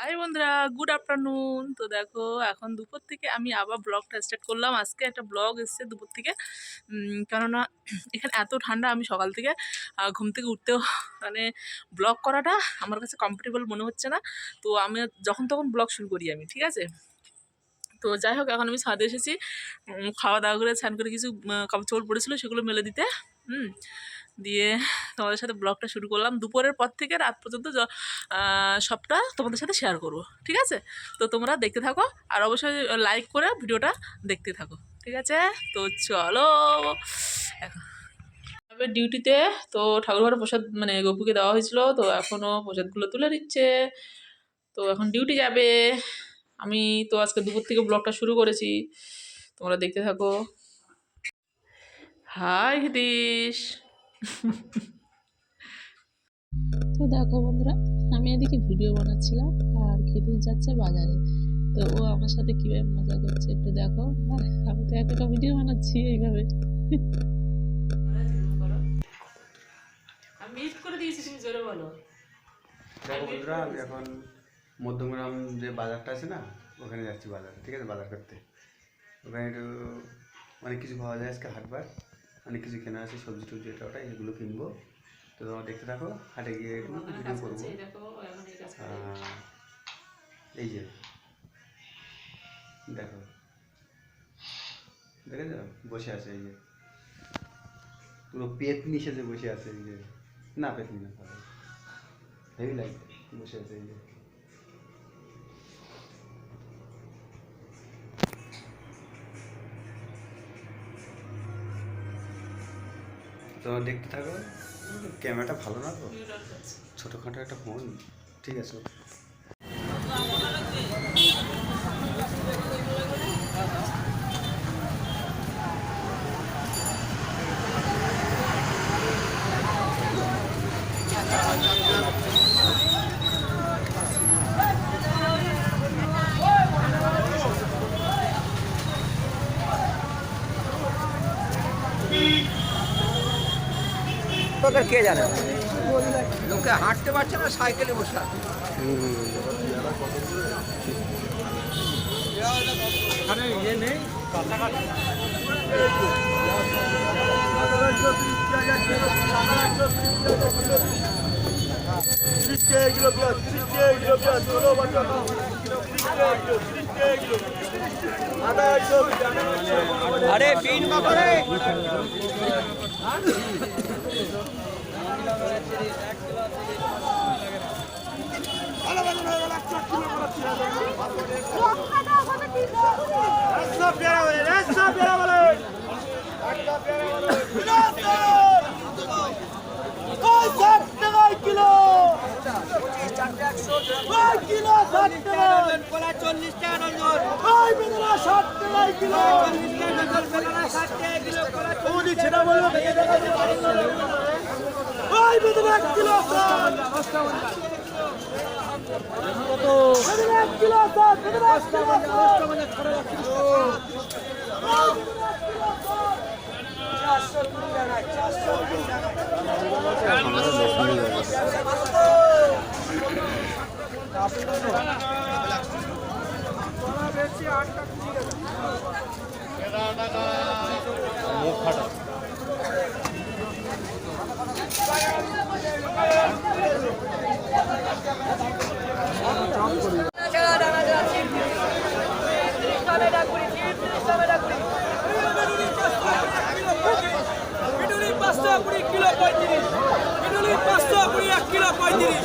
High বন্ধুরা good afternoon তো দেখো, এখন দুপুর থেকে আমি আবার ব্লগটা স্টার্ট করলাম। আজকে একটা ব্লগ এসছে দুপুর থেকে। কেননা এখানে এত ঠান্ডা, আমি সকাল থেকে ঘুম থেকে উঠতেও মানে ব্লগ করাটা আমার কাছে কমফোর্টেবল মনে হচ্ছে না। তো আমি যখন তখন ব্লগ শুরু করি আমি, ঠিক আছে? তো যাই হোক, এখন আমি ছাদে এসেছি। খাওয়া দাওয়া করে স্নান করে কিছু কাপড় চোপড় পড়েছিল, সেগুলো মেলে দিতে। হুম। দিয়ে তোমাদের সাথে ব্লগটা শুরু করলাম। দুপুরের পর থেকে রাত পর্যন্ত সবটা তোমাদের সাথে শেয়ার করব, ঠিক আছে? তো তোমরা দেখতে থাকো আর অবশ্যই লাইক করে ভিডিওটা দেখতে থাকো, ঠিক আছে? তো চলো, এখন। যাবে ডিউটিতে তো ঠাকুরঘরে প্রসাদ মানে গপুকে দেওয়া হয়েছিল, তো এখনও প্রসাদগুলো তুলে দিচ্ছে তো এখন ডিউটি যাবে। আমি তো আজকে দুপুর থেকে ব্লগটা শুরু করেছি। তোমরা দেখতে থাকো। হাই হিদিশ তো দেখো বন্ধুরা আমি এদিকে ভিডিও বানাচ্ছিলাম আর খেতে যাচ্ছে বাজারে। তো ও আমার সাথে কীভাবে মজা করছে একটু দেখো। আমি তো এতটা ভিডিও বানাচ্ছি এইভাবে। আমি মিউট করে দিয়েছি বলো। দেখো বন্ধুরা আমি এখন মধ্যমগ্রাম যে বাজারটা আছে না ওখানে যাচ্ছি বাজার ঠিক আছে? বাজার করতে। ওখানে একটু অনেক কিছু পাওয়া যায় আজকে হাটবার। অনেক কিছু কেনা আছে সবজি টবজি এটা ওটা এগুলো কিনবো। তো তোমরা দেখতে থাকো হাটে গিয়ে একটু ভিডিও করব। এই যে দেখো। দেখেছ? বসে আছে এই যে। পুরো পেতনি সেজে বসে আছে এই যে। না পেতনি না হেভি লাগছে বসে আছে এই যে। তোমরা দেখতে থাকো। ক্যামেরাটা ভালো না তো ছোটোখাটো একটা ফোন। ঠিক আছে। তোদের কে জানে? লোকে হাঁটতে পারছে না সাইকেলে বসে আছে। আরে বিন করে চল্লিশ টাকা কিলো সেটা বলব পিটুলি পাঁচশো কুড়ি কিলো পঁয়ত্রিশ পিটুলি পাঁচশো কুড়ি এক কিলো পঁয়ত্রিশ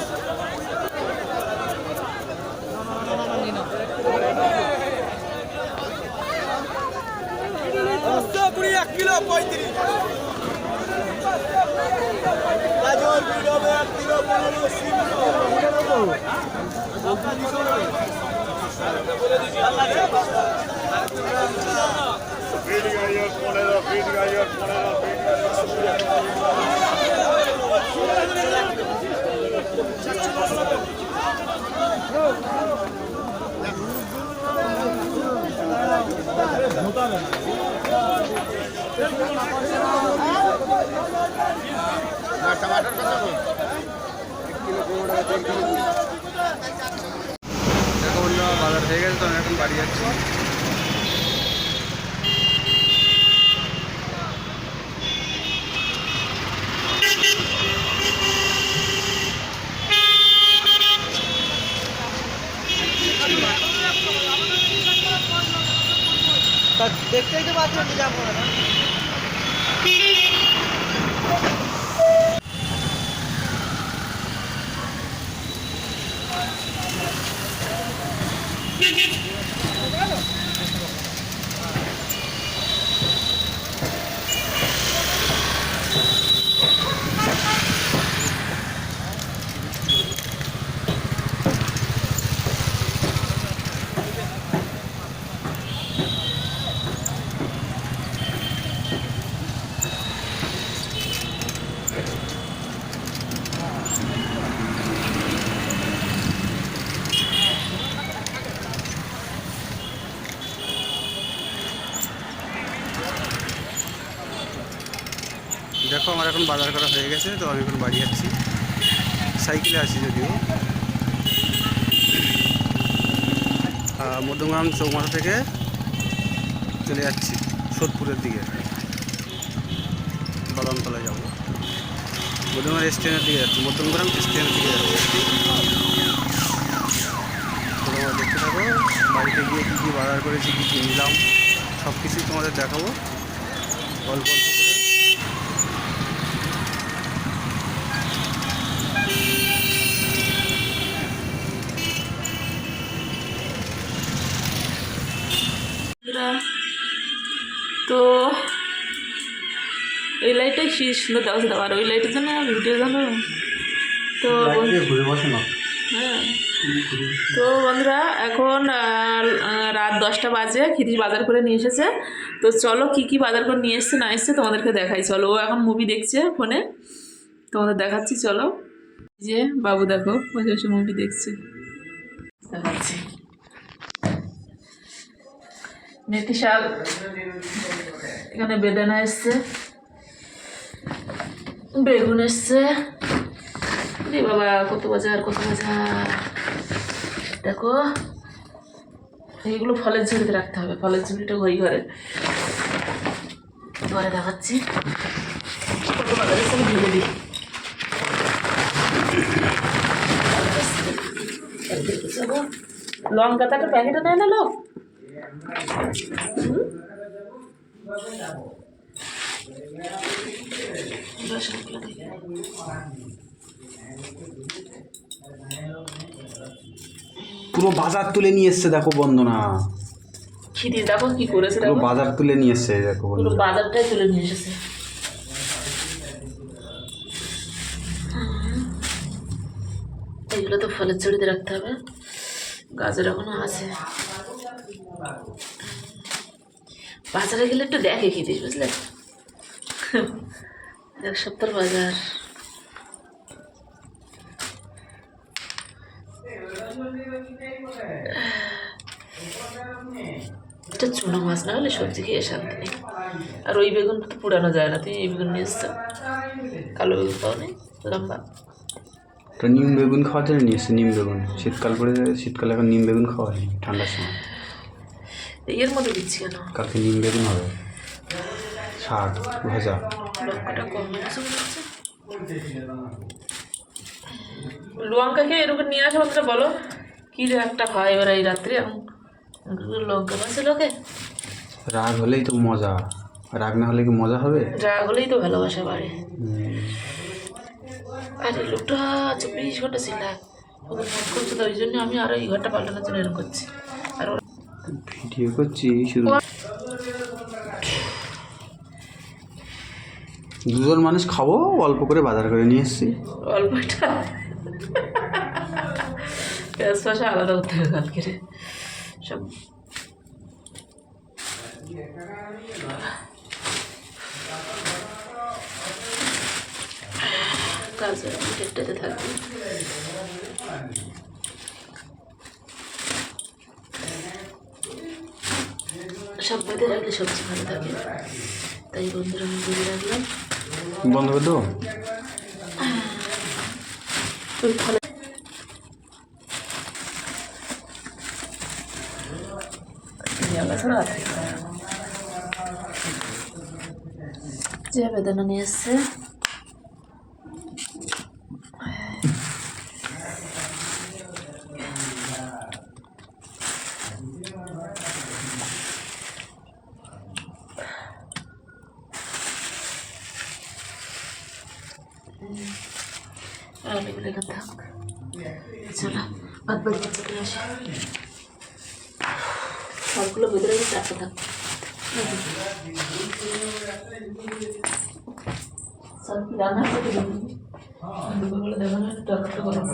পাঁচশো কুড়ি এক কিলো পঁয়ত্রিশ। ফিট গাইয়ার পনেরো ফিট গাইয়ার পনেরো ফিট গাইয়ার বাজার হয়ে গেছে তো আমি এখন বাড়ি দেখতেই তো পাচ্ছেন যাব না দেখো আমার এখন বাজার করা হয়ে গেছে, তো আমি এখন বাড়ি যাচ্ছি। সাইকেলে আছি যদিও। মধ্যমগ্রাম চৌমাথা থেকে চলে যাচ্ছি, সোদপুরের দিকে। বাদামতলায় যাব। মধ্যমগ্রাম স্টেশনের দিকে যাচ্ছি। মধ্যমগ্রাম স্টেশনের দিকে যাচ্ছি। তোমরা দেখতে থাকো। বাড়িতে গিয়ে কী কী বাজার করেছি, কী কী নিলাম সব কিছুই তোমাদের দেখাবো। অল্প অল্প বন্ধুরা, তো এই লাইটটাই কি সুন্দর দেওয়া যেতে পারে ওই লাইটের জন্য ভিডিও জানো তো হ্যাঁ। তো বন্ধুরা এখন রাত দশটা বাজে। খিরিশ বাজার করে নিয়ে এসেছে। তো চলো কি কি বাজার করে নিয়ে এসছে না এসছে তোমাদেরকে দেখাই। চলো ও এখন মুভি দেখছে ফোনে। তোমাদের দেখাচ্ছি চলো। যে বাবু দেখো বসে বসে মুভি দেখছে। দেখাচ্ছি। মেথি শাক এখানে বেদানা এসছে, বেগুন এসছে রে বাবা, কত বাজার কত বাজার দেখো এইগুলো ফলের ঝুড়িতে রাখতে হবে, ফলের ঝুড়িটা ওই ঘরে ঘরে দেখাচ্ছি কত বাজার এসে আমি ঢেলে দিই। লঙ্কা তো একটা প্যাকেটে নেয় না লোক দিয়ে। পুরো বাজার তুলে নিয়ে এসছে দেখো বন্দনা। খিদি দেখো কি করেছে পুরো বাজার তুলে নিয়ে এসছে দেখো পুরো বাজারটাই তুলে নিয়ে এসেছে। এইগুলো তো ফলের ছড়িতে রাখতে হবে। গাজর এখনও আছে। বাজারে গেলে একটু দেখে খেতিস বুঝলে এক সপ্তাহ বাজার। চুনো মাছ না হলে সবজি খেয়ে শান্তি নেই। আর ওই বেগুন তো পুরানো যায় না তুই এই বেগুন নিয়ে এসছো? কালো বেগুন পাও নেই লম্বা। তো নিম বেগুন জন্য নিয়ে এসছে, নিম বেগুন। শীতকাল পড়ে শীতকালে এখন নিম বেগুন খাওয়া হয় ঠান্ডার সময়। এর মধ্যে দিচ্ছি কেন? কালকে নিম বেগুন হবে। শাক ভাজা লঙ্কাটা কম হয়েছে লঙ্কা খেয়ে এরকম নিয়ে আসো বন্ধুরা বলো। কী একটা হয় এবার এই রাত্রে। এখন লঙ্কা পাচ্ছে লোকে? রাগ হলেই তো মজা। রাগ না হলে কি মজা হবে? রাগ হলেই তো ভালোবাসা বাড়ে। আরে লোকটা চব্বিশ ঘণ্টা ছিল। ওকে ফোন করছে তো ওই জন্য আমি আরও এই ঘরটা পাল্টানোর জন্য এরকম করছি। আর ভিডিও করছি, শুধু দুজন মানুষ খাব, অল্প করে বাজার করে নিয়ে এসছি। অল্পটা পেঁয়াজ পাশা আলাদা করতে হবে কালকে। সব ডেটটাতে থাকবে। সব বেঁধে রাখলে সবজি ভালো থাকে। তাই বন্ধুরা আমি বেঁধে রাখলাম। বন্ধু করে দেবো? যে বেদনা নিয়ে এসছে এগুলো এখানে থাক। সবগুলো ভেতরে চারটে থাক। সব রান্না করে দেবো না গরম